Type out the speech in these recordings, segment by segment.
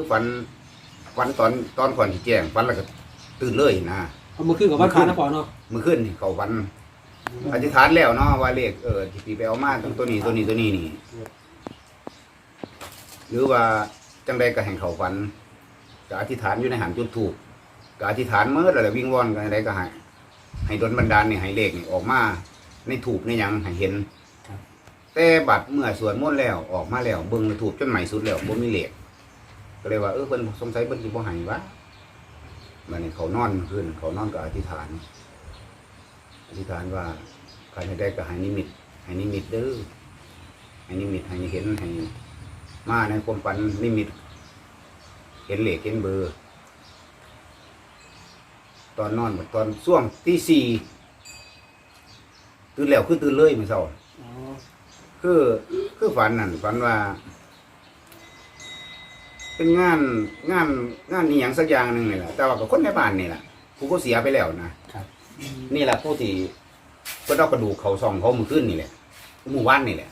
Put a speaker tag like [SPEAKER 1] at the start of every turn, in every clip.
[SPEAKER 1] คือฝันฝันตอนตอนก่อนที่แจ้งฝันแล้วก็ตื่นเลยนะ
[SPEAKER 2] เอามือขึ้นกับวันพระนะพ่อเนาะ
[SPEAKER 1] เมื่อคืนนี่เขาฝันอธิษฐานแล้วเนาะว่าเลขเออที่ไปเอามาตั้งตัวนี้ตัวนี้ตัวนี้นี่ หรือว่าจังใดก็แห่งเขาฝันก็อธิษฐานอยู่ในหันจุดถูกก็อธิษฐานเมื่อไรวิ่งวอนกันอะไรก็ให้ให้ดลบันดาลนี่ให้เลขนี่ออกมาในถูกในหยังให้เห็นแต่บัดเมื่อสวดมนต์แล้วออกมาแล้วเบิ่งถูกจนใหม่สุดแล้วบ่มีเลขก็ เลยว่าเออเพิ่นสงสัยเพิ่นสิบ่ให้วะบัดนี้เขานอนขึ้น เขานอนก็อธิษฐาน อธิษฐานว่าใครให้ได้ก็ให้นิมิตให้นิมิตเด้อให้นิมิตให้เห็นให้มาในความฝันนิมิต เห็นเหล็กเห็นเบอร์ ตอนนอนหมดตอนช่วงที่สี่ตื่นแล้วคือตื่นเลยเมื่อเช้า
[SPEAKER 2] อ๋อ
[SPEAKER 1] คือคือฝันนั่นฝันว่า เป็นงานงานงานนี่อหย่างสักอย่างหนึ่งนี่แหละแต่ว่ากับคนในบ้านนี่แหละผู้ก็เสียไปแล้วนะครับ นี่แหละผู้ที่เพิ่นเอากระดูกเขาส่องเขามือขึ้นนี่แหละหมู่บ้านนี่แหละ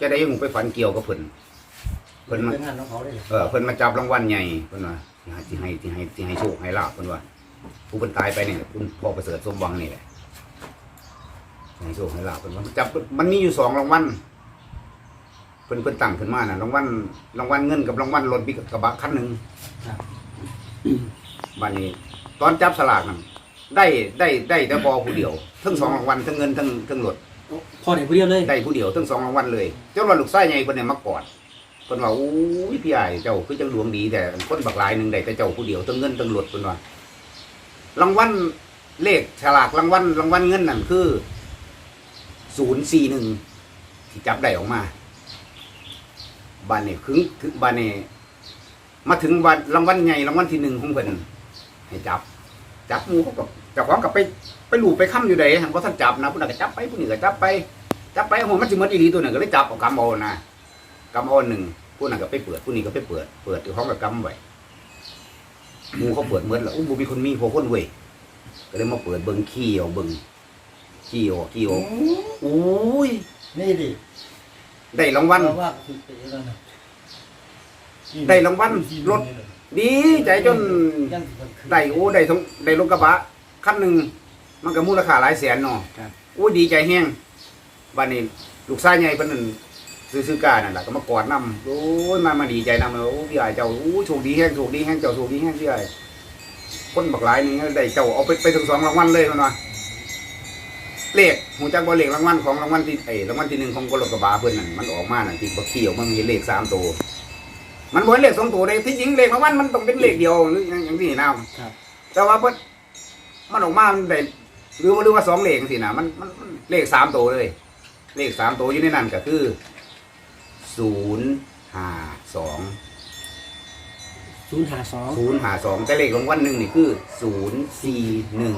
[SPEAKER 1] จะได้ยังไปฝันเกี่ยวกับเพิ่นเพิ่นมา
[SPEAKER 3] เป็นงานของเขาได้เลย
[SPEAKER 1] เออเพิ่นมาจับรางวัลใหญ่เพิ่นว่าสิให้สิให้สิให้โชคให้ลาภเพิ่นว่าผู้เพิ่นตายไปเนี่ยคุณพ่อประเสริฐสมหวังนี่แหละสิให้โชคให้ลาภเพิ่นว่าจับมันมีอยู่สองรางวัลเพิ่นเพิ่นตั้งขึ้นมาน่ะรางวัลรางวัลเงินกับรางวัลรถบิ๊กกระบะคันหนึง
[SPEAKER 2] ครับ
[SPEAKER 1] บัดนี้ ตอนจับสลากนั่นได้ได้ได้แต่พอผู้เดียวทั้งสองรางวัลทั้งเงินทั้งทั้งรถ
[SPEAKER 2] พ่อเด็กผู้เดียวเลย
[SPEAKER 1] ได้ผู้เดียวทั้งสองรางวัลเลย เจ้าว่าลูกชายใหญ่เพิ่นเนี่ยมากอดเพิ่นว่าอู้ยพี่ใหญ่เจ้าคือจังดวงดีแต่คนบักหลายหนึงได้แต่เจ้าผู้เดียวทั้งเงินทั้งรถเพิ่นว่ารางวัลเลขฉลากรางวัลรางวัลเงินนั่นคือ041ที่จับได้ออกมา บ้านนี้ถึงถึงบ้านนี้มาถึงวันรางวัลใหญ่รางวัลที่หนึ่งของเพิ่นให้จับ จับหมูเขากับเจ้าของกับไปไปหลูบไปค้ำอยู่ใดหันก็ท่านจับนะผู้นั้นก็จับไปผู้นี้ก็จับไปจับไปหัวมันจิมันอีหลีตัวหนึ่งก็เลยจับเอากำเอานะกำเอาหนึ่งผู้นั้นก็ไปเปิดผู้นี้ก็ไปเปิด เปิดอยู่ห้องกับกำไว้หมูเขาเปิดเหมือนแล้วอุ้มมีคนมีพอคนเว้ยก็เลยมาเปิดเบิ้งขี้เอาเบิ้งขี้เอาขี้เอาอุ้ย
[SPEAKER 3] นี่ดิ
[SPEAKER 1] ได้รางวัล
[SPEAKER 3] เพราะว่าคือเป็นแล้วนะ
[SPEAKER 1] ได้รางวัลรถ ดีใจจน
[SPEAKER 3] ยังสิมันคือ
[SPEAKER 1] ได้โอ้ได้ทั้งได้รถกระบะคันหนึ่งมันก็มูลค่าหลายแสนเนาะ
[SPEAKER 2] ครับ
[SPEAKER 1] โอ้ยดีใจแห้งบ้านนี้ลูกชายใหญ่เพิ่นนั่นซื้อซื้อกานั่นแหละก็มากอดนำโอ้ยมามาดีใจนำเลยโอ้พี่ใหญ่เจ้าโอ้โชคดีแห้งโชคดีแห้งเจ้าโชคดีแห้งพี่ใหญ่คนบักหลายนี่ได้เจ้าเอาไปไปถึงสองรางวัลเลยมันว่า เลขหูจักบ่เลขรางวัลของรางวัลที่ไอ้รางวัลที่หนึ่งของกรกบาเพิ่นนั่นมันออกมานั่นที่บ่เขียวมันมีเลขสามตัวมันบ่เห็นเลขสองตัวเลยที่จริงเลขรางวัลมันต้องเป็นเลขเดียวหรืออย่างอย่างนี้นะ
[SPEAKER 2] ครับ
[SPEAKER 1] แต่ว่าเพิ่นมันออกมามันได้หรือว่าหรือว่าสองเลขสินะมันมันมันเลขสามตัวเลย เลขสามตัวอยู่ในนั้นก็คือศูนย์ห้าสอง
[SPEAKER 2] ศูนย์หาสอง
[SPEAKER 1] ศูนย์ห้าสองแต่เลขของวันหนึ่งนี่คือศูนย์สี่หนึ่ง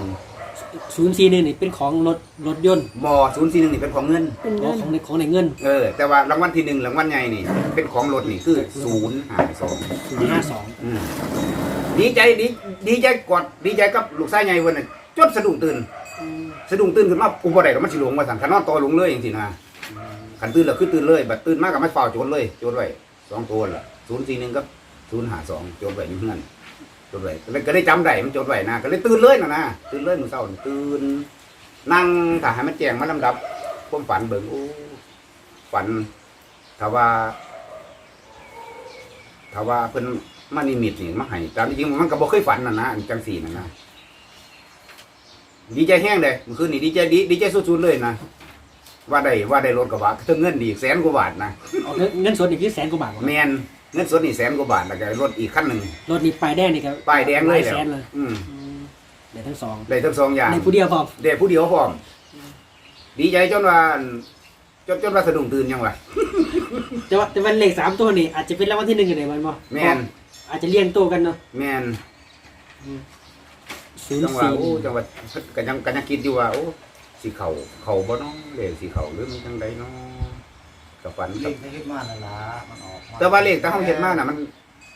[SPEAKER 2] ศูนย์สี่หนึ่งนี่เป็นของรถรถยนต์
[SPEAKER 1] มอศูนย์สี่หนึ่งนี่เป็นของเงิน
[SPEAKER 4] เป็น
[SPEAKER 2] อ๋อ
[SPEAKER 4] เงิน
[SPEAKER 2] ของในของในเงิน
[SPEAKER 1] เออ แต่ว่ารางวัลที่หนึ่งรางวัลใหญ่นี่ เป็นของรถนี่คือศูนย์ห้าสอง
[SPEAKER 2] ศูนย์ห้าสอง
[SPEAKER 1] อืมดีใจดีดีใจกอดดีใจกับลูกชายใหญ่วันนั้นจนสะดุ้งตื่น สะดุ้งตื่นขึ้นมาอุบได้ก็มันสิหลงมาสั่งขันนอนต่อหลงเลยอย่างสินะขันตื่นแล้วคือตื่นเลยบัดตื่นมากกับไม่เฝ้าโจรเลยโจรไว้สองตัวละศูนย์สี่หนึ่งกับศูนย์หาสองโจรไว้อยู่เงื่อนโจรไว้ก็เลยก็ได้จำได้มันโจรไว้นะก็เลยตื่นเลยนะนะตื่นเลยมื้อเช้านี่ตื่นนั่งถ้าให้มันแจ้งมาลำดับความฝันเบิ่งโอ้ฝันถ้าว่าถ้าว่าเพิ่นมานิมิตนี่มาให้ตามที่จริงมันก็บ่เคยฝันน่ะนะอันจังสี่น่ะนะดีใจแห้งเลยเมื่อคืนนี้ดีใจดีดีใจสุดๆเลยนะว่าได้ว่าได้รถกระบะถึงเงินดีแสนกว่าบาทนะ
[SPEAKER 2] เอาเงินเงินสดอีกที่แสนกว่าบาทวะ
[SPEAKER 1] แมน เงินสดนี่แสนกว่าบาทแล้วก็รถอีกคันหนึ่ง
[SPEAKER 2] รถนี่ป้ายแดงนี่ครับ
[SPEAKER 1] ป้ายแดงเลย
[SPEAKER 2] หา
[SPEAKER 1] แล้
[SPEAKER 2] แส
[SPEAKER 1] วน
[SPEAKER 2] เลย
[SPEAKER 1] อืม
[SPEAKER 2] อืมเดี๋ยวทั้งสอง
[SPEAKER 1] ได้ทั้งสองอย่าง
[SPEAKER 2] ในผู้เดียวพอ
[SPEAKER 1] ได้ผู้เดียวพร้อม ดีใจจนว่าจนจนว่าสะดุ้งตื่นยังวะ
[SPEAKER 2] แต่ว่าแต่วันเลขสามตัวนี่อาจจะเป็นรางวัลที่หนึ่งกันเลยมันบ่
[SPEAKER 1] แมน
[SPEAKER 2] อาจจะเรียงตัวกันเนาะ
[SPEAKER 1] แมน
[SPEAKER 2] ศูน
[SPEAKER 1] จั
[SPEAKER 2] ย์
[SPEAKER 1] งว่า
[SPEAKER 2] สี่
[SPEAKER 1] โอ้จังว่ากันยังกันยังคิดอยู่ว่าโอ้สีเขาเขาบ่เน้องเลขสีเขาหรือมันจังไดเนาะกับ ฝัน
[SPEAKER 3] เล
[SPEAKER 1] กับ
[SPEAKER 3] ขไม่คิดมานั่นล่ะมันออกมา
[SPEAKER 1] แต่ว่าเลขแต่ห้องเฮ็ดมาน่ะมัน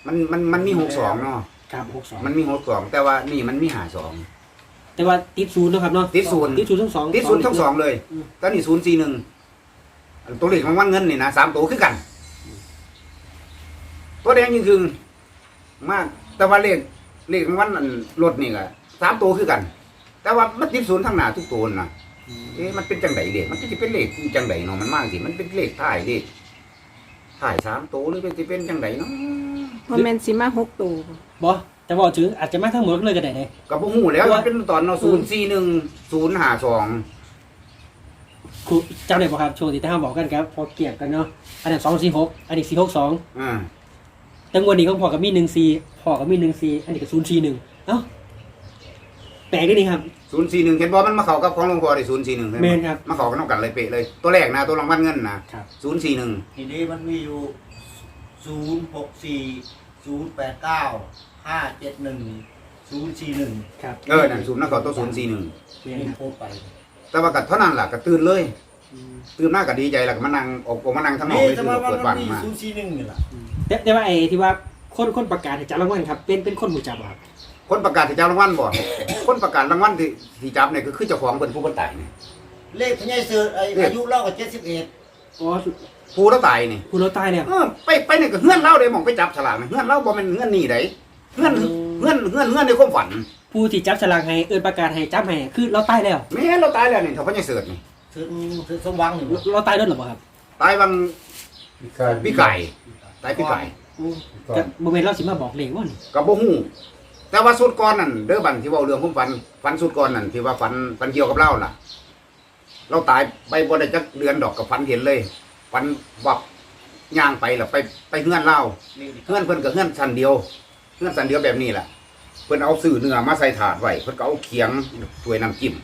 [SPEAKER 1] มันมันมันมีหกสองเนาะ
[SPEAKER 2] ครับหกสอง
[SPEAKER 1] มันมีหกสองแต่ว่านี่มันมีหาสอง
[SPEAKER 2] แต่ว่าติดศูนย์เนาะครับเนาะ
[SPEAKER 1] ติดศูนย์
[SPEAKER 2] ติดศูนย์ทั้งสอง
[SPEAKER 1] ติดศูนย์ทั้งสองเลย
[SPEAKER 2] อืม
[SPEAKER 1] ตอนนี้ศูนย์สี่หนึ่งตัวเลขของวันเงินนี่นะสามตัวคือกัน ตัวแดงยิ่งคือมาก แต่ว่าเลขเลขของวันนั้นรถนี่ก็สามตัวคือกัน แต่ว่ามันติดศูนย์ทั้งหน้าทุกตัวนะ เอ๊ะมันเป็นจังไดเลขมันจะเป็นเลขจังไดเนาะมันมากสิมันเป็นเลขท้ายเลขท้ายสามตัวหรือเป็นสิเป็นจังไดเนาะ
[SPEAKER 4] ว่าแมนซิมาหกตัวบ่
[SPEAKER 2] บ่แต่บอกถึงอาจจะมาทั้งหมดเลยก็ได้เลย
[SPEAKER 1] ก็บ่ฮู้แล้วมันเป็นตอนเนาะศูนย์สี่หนึ่งศูนย์ห้าสอง
[SPEAKER 2] ครูจำได้บ่ครับโชว์ที่ท่านบอกกันครับ พอเกี่ยงกันเนาะอันนั้นสองสี่หกอันนี้สี่หกสอง
[SPEAKER 1] อ่า
[SPEAKER 2] แต่งวดนี้ของพ่อกับมีหนึ่งสี่พ่อกับมีหนึ่งสี่อันนี้ก็ศูนย์สี่หนึ่งเอ้าแปลกด้วยนี่ครับ
[SPEAKER 1] ศูนย์สี่หนึ่งเห็นบ่มันมาเข้ากับของหลวงพ่อได้ศูนย์สี่หนึ่ง
[SPEAKER 2] แม่นครับ
[SPEAKER 1] มาเข้ากันน้ำกันเลยเป๊ะเลย ตัวแรกนะตัวรางวัลเงินนะครับ ศูนย์สี่หนึ่ง
[SPEAKER 3] ทีนี้มันมีอยู่ศูนย์หกสี่ศูนย์แปดเก้าห้าเจ็ดหนึ่งศูนย์สี่หนึ่ง
[SPEAKER 2] ครับ
[SPEAKER 1] เออนั่นศูนย์นั่นเขาตัวศูนย์สี่หนึ่ง
[SPEAKER 2] แม่น
[SPEAKER 3] นี่
[SPEAKER 2] ครับ
[SPEAKER 3] โพสต์ไป
[SPEAKER 1] แต่ว่ากัเท่านั้นล่ะก็ตื่นเลย
[SPEAKER 2] อืม
[SPEAKER 1] ตื่นหน้าก็ดีใจแล้วก็มานั่งออกออกมานั่งทั้งนอก
[SPEAKER 3] นี่
[SPEAKER 1] เลย
[SPEAKER 3] จะ
[SPEAKER 1] ตื่น
[SPEAKER 3] มาว่า
[SPEAKER 1] เปิด
[SPEAKER 3] มั
[SPEAKER 1] บ้านน
[SPEAKER 3] มี
[SPEAKER 1] มา
[SPEAKER 3] ศูนย์สี่หนึ่งนี่แหละ
[SPEAKER 2] แต่แต่ว่าไอ้ที่ว่าคนคนประกาศให้จับรางวัลครับ เป็นเป็นคนหูจับบ่ครับ
[SPEAKER 1] คนประกาศที่เจ้ารางวัลบ่ คนประกาศรางวัลที่ที่จับเนี่ยก็คือเจ้าของเป็นผู้คนตายนี่
[SPEAKER 3] เลขพญายเสือไอ้อายุเล่ากับเจ็ดสิบเอ็ด
[SPEAKER 2] อ๋อ
[SPEAKER 1] ผู้เราตายนี่
[SPEAKER 2] คุณเราตายแล้ว
[SPEAKER 1] เออไปไปนี่ก็เฮือนเล่าเด้หมองไปจับฉลากนี่เฮือนเล่าบ่แม่นเฮือนนี่ไดเฮือนเฮือนเฮือนเฮือนในความฝัน
[SPEAKER 2] ผู้ที่จับฉลากให้เอินประกาศให้จับให้คือเราตายแล้ว
[SPEAKER 1] แม่เราตายแล้วนี่เขาพญาเสิร์ชนี่
[SPEAKER 3] ถึงถึงสมหวังอยู่
[SPEAKER 2] เราเราตายด้วยหรือเปล่าครับ
[SPEAKER 1] ตายบางพี่ไก่ตายพี่ไก่
[SPEAKER 2] กับโมเมนต์เราสิมาบอกเลขว่านี่
[SPEAKER 1] ก็บ่ฮู้ แต่ว่าสุดก่อนนั่นเด้อบันที่เว้าเรื่องผมฝันฝันสุดก่อนนั่นที่ว่าฝันฝันเกี่ยวกับเราน่ะ เราตายไปบ่ได้จักเดือนดอกกับฝันเห็นเลยฝันวับย่างไปล้วไปไปเฮือนเล่าเฮือนเพิ่นก็เฮือนสันเดียวเฮือนสันเดียวแบบนี้แหละเพิ่นเอาสื่อเนื้อมาใส่ถาดไว้เพิ่นก็เอาเขียงถ้วยน้ำจิ้ม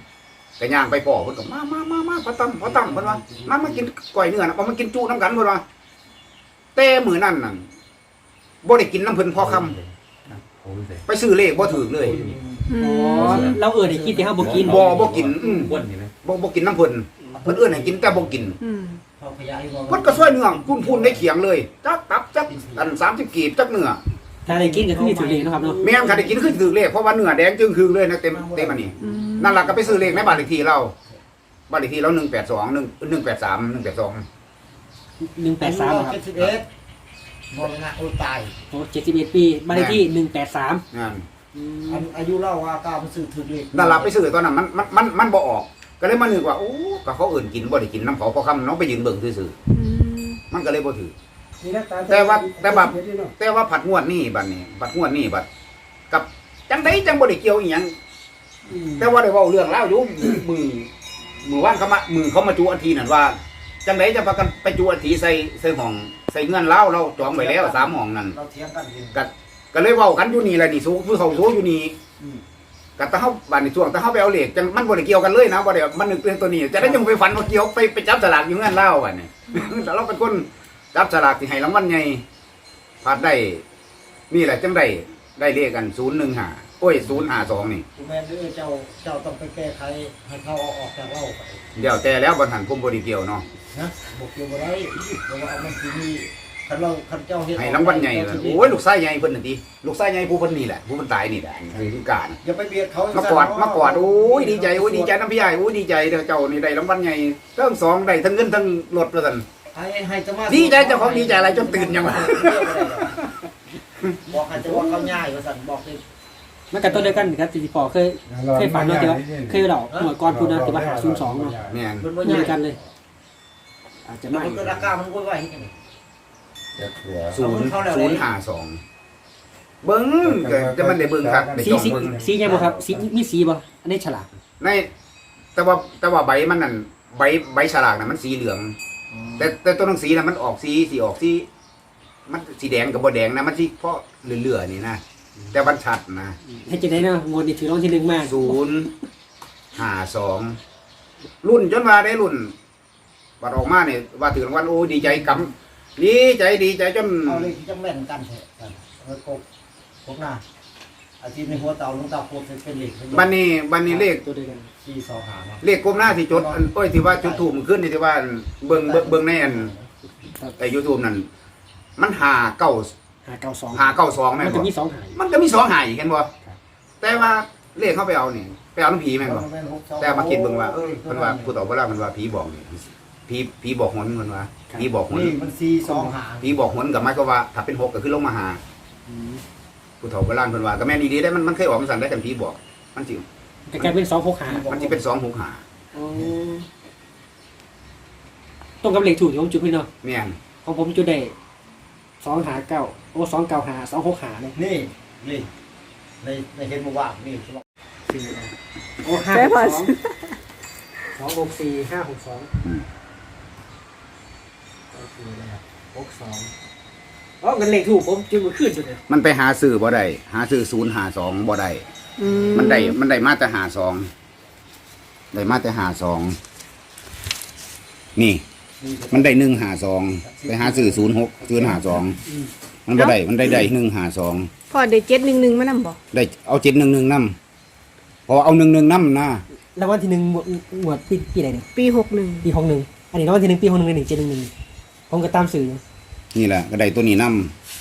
[SPEAKER 1] ก็ย่างไปพ่อเพิ่นก็มามามามาพอตั้มพอตั้มเพิ่นว่ามามากินก้อยเนื้อนะเอามากินจุน้ำกันเพิ่นว่าแต่มือนั้นน่ะบ่ได้กินน้ำเพิ่นพอคำ ไปซื้อเลขบ่ถูกเลย
[SPEAKER 4] อื
[SPEAKER 2] อ๋อ
[SPEAKER 4] ม
[SPEAKER 2] เราเอินให้กินแต่ห้าบ่กิน
[SPEAKER 1] บ่บ่กินอืมบ่บ่กินน้ำเพิ่นเพิ่นเอื้อนให้กินแต่บ่กิน
[SPEAKER 4] อืม
[SPEAKER 3] พอขยายว่า
[SPEAKER 1] เพิ่นก็ซอยเนื้อพุ่นๆในเขียงเลยจักตับจักอัน30กีบจักเนื้อ
[SPEAKER 2] ถ้าได้กินก็คือถือเลขนะครับเนาะ
[SPEAKER 1] แม่นคันได้กินคือถือเลขเพราะว่าเนื้อแดงจึงคือเลยนะเต็มเต็มอันนี้
[SPEAKER 4] อืม
[SPEAKER 1] นั่นแหละก็ไปซื้อเลขในบ้านเลขที่เราบ้านเลขที่เราหนึ่งแปดสองหนึ่งหนึ่งแปดสามหนึ่งแปดสอง
[SPEAKER 2] หนึ่งแปดสามครับ
[SPEAKER 3] เจ็ดสิบเอ็ด มรณะโอตาย
[SPEAKER 2] โอ้เจ็ดสิบเอ็ดปีบ้านเลขที่หนึ่งแปดสาม
[SPEAKER 1] นั่น
[SPEAKER 3] อันอายุเล่าว่าก้าวมันสื่อถึงเลข
[SPEAKER 1] นั่นแหละไปซื้อตอนนั้นมันมันมันมันบ่ออก ก็เลยมานึกว่าโอ้ก็เขาเอื่นกินบ่ได้กินน้ำเขาพอคำน้องไปยืนเบิ่งซื่อ
[SPEAKER 4] อืม
[SPEAKER 1] ๆมันก็เลยบ่ถือแต่ว่าแต่ว่าแต่ว่าผัดงวดนี่บัดนี้ผัดงวดนี่บัดกับจังไดจังบ่ได้เกี่ยวอีหยังแต่ว่าได้เว้าเรื่องเล่าวอยู่มือมือว่านเขามามือเขามาจูอันทีนั่นว่า จังไดจะพากันไปจูอันทีใส่ใส่ห้องใส่เงื่อนเล่าวเราจองไว้แล้วสามห้องนั่น
[SPEAKER 3] เราเถียงกันเอง
[SPEAKER 1] ก็ก็เลยเว้ากันอยู่นี่แหละนี่สู้คือเขาสู้อยู่นี่
[SPEAKER 3] อืม
[SPEAKER 1] ก็แต่เฮาบัดนี้ช่วงแต่เฮาไปเอาเหล็กจังมันบ่ได้เกี่ยวกันเลยนะบ่ได้มันนึกเรื่องตัวนี้จะได้ยังไปฝันว่าเกี่ยวไปไปจับสลากอยู่เงื่อนเล่าวบัดนี้แต่เราเป็นคนจับสลากที่ให้รางวัลใหญ่พลาดได้ นี่แหละจังได้ได้เลขกัน015โอ้ย052นี่
[SPEAKER 3] คุณแม่เด้อเจ้าเจ้าต้องไปแก้ไขให้เขาเอาออกจากเล่าไป
[SPEAKER 1] เดี๋ยวแต่แล้วบ่ทันผมบ่ได้เกี่ยวเนาะ
[SPEAKER 3] นะบอกเกี่ยวบ่ได้เพราะว่าเอามันสิมีคันเราคันเจ้าเฮ็ด
[SPEAKER 1] ให้รางวัลใหญ่เลยโอ้ยลูกชายใหญ่เพิ่นน่ะติลูกชายใหญ่ผู้เพิ่นนี่แหละผู้เพิ่นตายนี่แหละคือการ
[SPEAKER 3] อย่าไปเบียดเขา
[SPEAKER 1] มากอดมากอดโอ้ยดีใจโอ้ยดีใจน้ำพี่ใหญ่โอ้ยดีใจเด้อเจ้านี่ได้รางวัลใหญ่เทั้งสองได้ทั้งเงินทั้งรถประสัน
[SPEAKER 3] ให้ให้จะมา
[SPEAKER 1] ดีใจเจ้าของดีใจอะไรจนตื่นยังวะ
[SPEAKER 3] บอกให้จะว่าเขาง่ายว่าสั่นบอกเลย
[SPEAKER 2] มันกันต้นเดียวกันครับที่พ่อเคยเคยฝันเนาะที่ว่าเคยเราหน่วยก้อนพูดนะที่ว่าหาศูนย์สองเนาะ
[SPEAKER 1] แม่น
[SPEAKER 3] มันบ่
[SPEAKER 2] เหมื
[SPEAKER 3] ง่า
[SPEAKER 2] อยนกันเลย อาจจะ
[SPEAKER 3] มั
[SPEAKER 2] ไม่
[SPEAKER 3] นก็ราคามันก็ไหวให้กันนี่
[SPEAKER 1] ศูนย์ศูนย์ห้าสองเบิ้งก็จะมันได้เบิ้งครับได้
[SPEAKER 2] สี
[SPEAKER 1] จ้อง
[SPEAKER 2] สี
[SPEAKER 1] เบิ้ง
[SPEAKER 2] สีไงบ่ครับสีมีสีบ่อันนี้ฉลาก
[SPEAKER 1] ในแต่ว่าแต่ว่าใบมันนั่นใบใบฉลากน่ะมันสีเหลือง แต่แต่ตัวหนังสีน่ะมันออกสีสีออกสีมันสีแดงกับบ่แดงนะมันสีเพราะเหลือๆนี่นะแต่มันชัดนะ
[SPEAKER 2] ให้จะได้เนาะงวดนี้ถือรางวัลที่หนึ่งมาก
[SPEAKER 1] ศูนย์ห้าสองรุ่นจนว่าได้รุ่น บัดออกมาเนี่ยว่าถึงรางวัลโอ้ยดีใจกำดีใจดีใจจน
[SPEAKER 3] เอาเลยที่จะแม่นกันแท้กันเอากบกบหน้าอาชีพในหัวเตาลงเตาโคตรเป็นเหล็ก
[SPEAKER 1] บันนี้บันนี้เลข
[SPEAKER 2] ตัวเดียวกัน
[SPEAKER 3] สี่สองหามา
[SPEAKER 1] เลขกลมหน้าที่จดอันโอ้ยที่ว่าจุดถูกมันขึ้นนี่ที่ว่าเบิ่งเบิ่งเบิ่งในอันไอ้ยูทูบนั่นมันหาเก้า
[SPEAKER 2] หาเก้าสอง
[SPEAKER 1] หาเก้าสองแม่
[SPEAKER 2] มัน
[SPEAKER 1] น
[SPEAKER 2] จะ
[SPEAKER 1] บ่
[SPEAKER 2] มีสองหาย
[SPEAKER 1] มันก็มีสองหายอีกเห็นบ่แต่ว่าเลขเข้าไปเอานี่ไปเอาน้ำผีแม่นบ่แต่มาคิดเบิ่งว่าเอ้ยมันว่าพูดออกว่ามันว่าผีบอกนี่ ผีผีบอกหนมันว่าผีบอกหน
[SPEAKER 3] นี่มันสี่สองหา
[SPEAKER 1] ผีบอกหนกับหมายก็ว่า ถ้าเป็นหกก็คือลงมาหา
[SPEAKER 2] อืม
[SPEAKER 1] ผู้เฒ่าโบราณเพิ่นว่าก็แม่นดีๆได้มันมันเคยออกมาสั่นได้กันผีบอก มันสิ
[SPEAKER 2] แต่กลายเป็นสองหกหา
[SPEAKER 1] มันสิเป็นสองหกหา
[SPEAKER 2] ตรงกับเลขถูกที่ผมจุดพี่เนาะ
[SPEAKER 1] แม่น
[SPEAKER 2] ของผมจุดได้สองหาเก้าโอ้สองเก้าหาสองหกหาเลย
[SPEAKER 3] นี่นี่ในในเห็นมาว่านี่ใช่ไหม
[SPEAKER 2] สี่เลยโอ้ห้าหกสองสองหกสี่ห้าหกสอง
[SPEAKER 1] อืม
[SPEAKER 2] โอเคนะครับหกสองอ๋อกันเลขถูกผมจุดมันขึ้นจุดเลย
[SPEAKER 1] มันไปหาซื้อบ่ได้หาซื้อศูนย์หาสองบ่ได้
[SPEAKER 4] อื
[SPEAKER 1] มันได้มันได้มาแต่หาสองได้มาแต่หาสองนี่
[SPEAKER 3] นี่
[SPEAKER 1] มันได้หนึ่งหาสองไปหาซื้อศูนย์หกศูนย์หาสองมันบ่ได้มันได้ได้หนึ่งหาสอง
[SPEAKER 4] พ่อได้เจ็ดหนึ่งหนึ่งมานำบ่
[SPEAKER 1] ได้เอาเจ็ดหนึ่งหนึ่งน้ำพอเอาหนึ่งหนึ่งน้ำนะ
[SPEAKER 2] แล้ววันที่หนึ่งหมวดหมวดปีปีไหนเนี่ย
[SPEAKER 4] ปีหกหนึ่ง
[SPEAKER 2] ปีหกหนึ่งอันนี้แล้ววันที่หนึ่งปีหกหนึ่งหนึ่งเจ็ดหนึ่งหนึ่ง ผมก็ตามสื่ออยู่
[SPEAKER 1] นี่แหละก็ได้ตัวนี้น้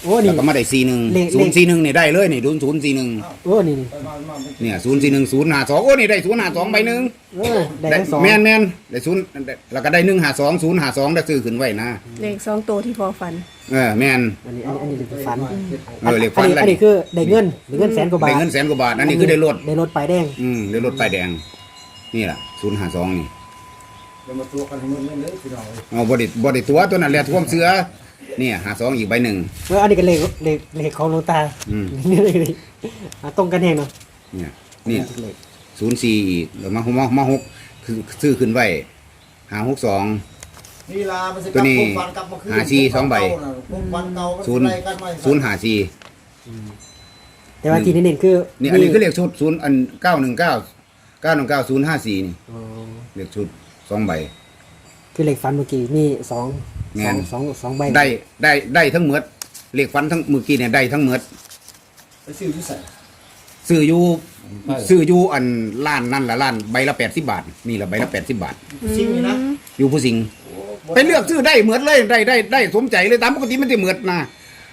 [SPEAKER 2] โอ้ำนี่
[SPEAKER 1] แล้วก็มาได้สี่หนึ่ง
[SPEAKER 2] เลข
[SPEAKER 1] ศูนย์สี่หนึ่งนี่ได้เลยนี่ดูศูนย์สี่หนึ่ง
[SPEAKER 2] โอ้นี่นี่
[SPEAKER 3] ไปมามาไม่
[SPEAKER 1] เนี่ยศูนย์สี่หนึ่งศูนย์หาสองโอ้นี่ได้ศูนย์หาสองใบหนึ่ง
[SPEAKER 2] เออได้ทั้งสอง
[SPEAKER 1] แมนแมนได้ศูนย์แล้วก็ได้หนึ่งหาสองศูนย์หาสองได้ซื้อขึ้นไว้นะ
[SPEAKER 4] เลขสองตัวที่พ่อฝัน
[SPEAKER 1] เออแมน
[SPEAKER 2] อันนี้อันนี้อันนี้เลขฝัน
[SPEAKER 1] เออเลขฝั
[SPEAKER 2] อั
[SPEAKER 1] น
[SPEAKER 2] นนี้
[SPEAKER 1] อะไร
[SPEAKER 2] อันนี้คือได้เงินได้เงินแสนกว่าบา
[SPEAKER 1] ได้
[SPEAKER 2] ท
[SPEAKER 1] เงินแสนกว่าบาทอันนี้คือได้รถ
[SPEAKER 2] ได้รถไปายแดง
[SPEAKER 1] อืมได้รถป้ายแดง นี่แหละศูนย์หาสองนี่
[SPEAKER 3] เดี๋ยวมาตัวกันให้มันเล่นเลยพี่น้องเลย
[SPEAKER 1] เอาบไดิบไดิตัวตัวนั้นแหละท่วมเสือเนี่ยหาสองอีกใบหนึ่ง
[SPEAKER 2] เอออันนี้ก็เลขเลขเลขของหลวงตา
[SPEAKER 1] อืม
[SPEAKER 2] นี่เลยเลยอะตรงกันแห้งเนาะ
[SPEAKER 1] เนี่ยเนี่ย
[SPEAKER 2] เลข
[SPEAKER 1] ศูนย์สี่อีกแล้วมามามาหกคือซื้อขึ้นไว้หาหกสอง
[SPEAKER 3] นี่ลามันสิก
[SPEAKER 1] ตัว
[SPEAKER 3] ลับ
[SPEAKER 1] นี้
[SPEAKER 3] พวกฟันกลับมาคืน
[SPEAKER 1] หาซี่สองใบ
[SPEAKER 3] พวกฟันเก่ามัน
[SPEAKER 1] ศูนย์
[SPEAKER 3] ไล่กันไว้
[SPEAKER 1] ศูนย์หาสี่
[SPEAKER 2] แต่ว่าที่เน้นๆคือ
[SPEAKER 1] นี่อันนี้คือเลขชุดศูนย์อันเก้าหนึ่งเก้าเก้าหนึ่งเก้าศูนย์ห้าสี่นี่
[SPEAKER 2] อ๋อ
[SPEAKER 1] เลขชุด สองใบ
[SPEAKER 2] คือเลขฝันเมื่อกี้มีสอง
[SPEAKER 1] แม่
[SPEAKER 2] สอง
[SPEAKER 1] น
[SPEAKER 2] สองสองใบ
[SPEAKER 1] ได้ได้ได้ทั้งหมดเลขฟันทั้งเมื่อกี้เนี่ยได้ทั้งหมด
[SPEAKER 3] ไปซื้อที่ใส่
[SPEAKER 1] ซื้ออยู่ซื้ออยู่อันล้านนั่นละล้านใบละแปดสิบบาทนี่ละใบละแปดสิบบาท
[SPEAKER 3] ซิ่งนี่นะ
[SPEAKER 1] อยู่ผู้สิงห์
[SPEAKER 3] โอ้บ่
[SPEAKER 1] ไปเลือกซื้อได้เหมือนเลยได้ได้ได้สมใจเลยตามปกติมันจะเหมือนนะ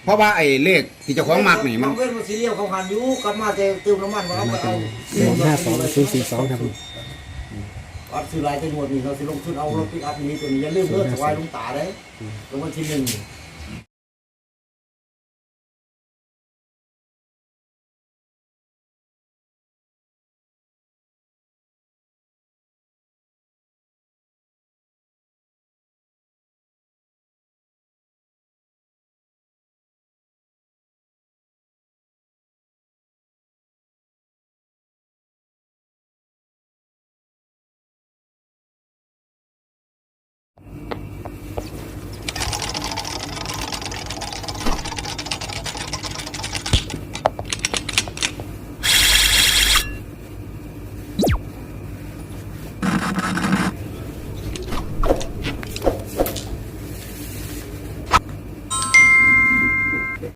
[SPEAKER 1] เพราะว่าไอ้เลขที่เจ้าของมักนี่มัน
[SPEAKER 3] บางเว้นมาซีเรียลเขาหันอยู่กลับมาแต่เติมน้ำมันมาเอาไปเอา
[SPEAKER 2] หนึ่งห้าสองศูนย์สี่สองครับ ผม
[SPEAKER 3] อัดซื้อลายเต็มหมดนี่เราสิลงทุนเอารถปิกอัพนี้ตัวนี้อย่าลืมเลิกสวายลุงตาได้รางวัลที่หนึ่ง